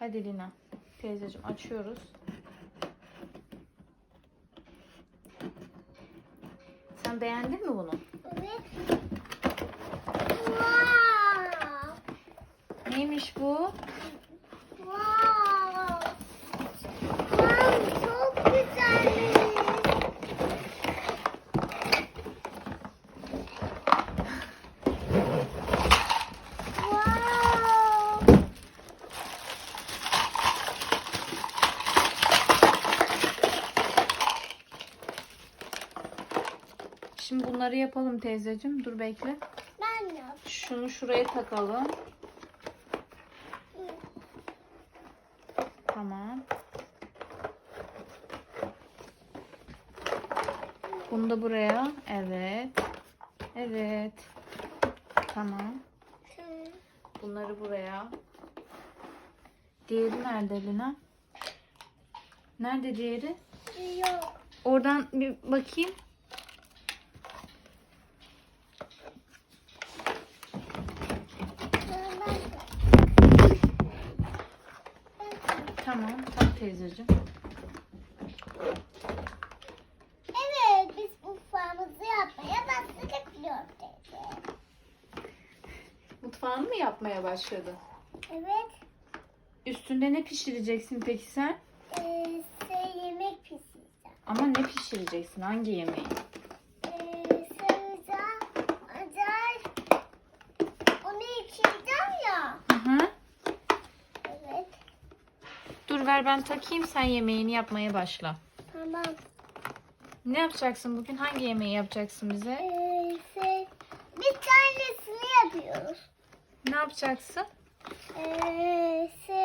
Hadi Lina. Teyzeciğim açıyoruz. Sen beğendin mi bunu? Evet. Wow. Neymiş bu? Wow. Wow, çok güzelmiş. Wow. Şimdi bunları yapalım teyzeciğim. Dur bekle. Ben yap. Şunu şuraya takalım. Tamam. Bunu da buraya. Evet. Evet. Tamam. Bunları buraya. Diğeri nerede Lina? Nerede diğeri? Yok. Oradan bir bakayım. Tamam. Tak teyzeciğim. Evet, biz mutfağımızı yapmaya başladık diyor teyze. Mutfağını mı yapmaya başladı? Evet, Üstünde ne pişireceksin peki sen? ee, size yemek pişireceğim. Ama ne pişireceksin? Hangi yemeği? Dur ver ben takayım sen yemeğini yapmaya başla. tamam. Ne yapacaksın bugün? Hangi yemeği yapacaksın bize? Ee, şey, bir tanesini yapıyoruz. Ne yapacaksın? Ee, şey,